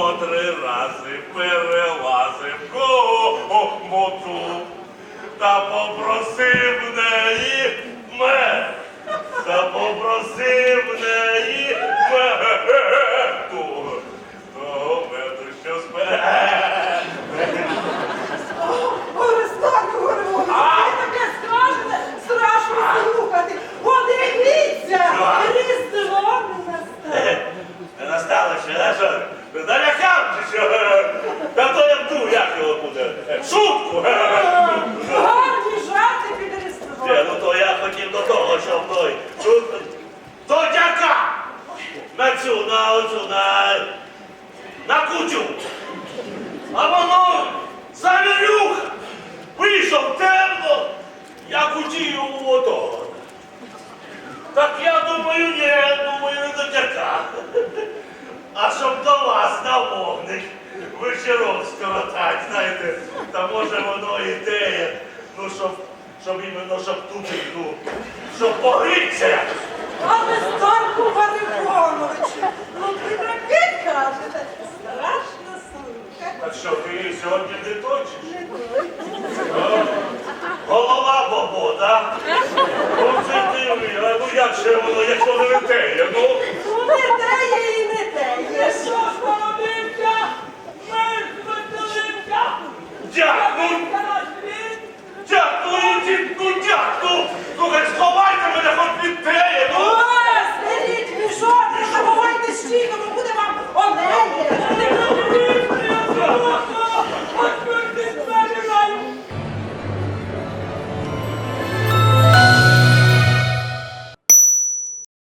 по три рази перелазив кому моту та попросив неї. Гарні жарти підрестували. Ну то я хотів до того, щоб той. До дяка! На цю, на оцю, на на кутю. А воно замірюх! Вийшов темно, у кутію у ото. Так я думаю, ні, думаю, не до дяка. А щоб до вас на вогник вечором скоротать, знаєте, та може воно ідея, ну щоб, щоб іменно щоб туди, ну, щоб погрітися. Але Старку Гарифоновичу, ну ви таке кажете, страшно слухати. Так що ти її сьогодні не точиш? Не той. А? Голова бобо, так? Ну це ти, а ну як ще воно, якщо не ідея, ну? Ну не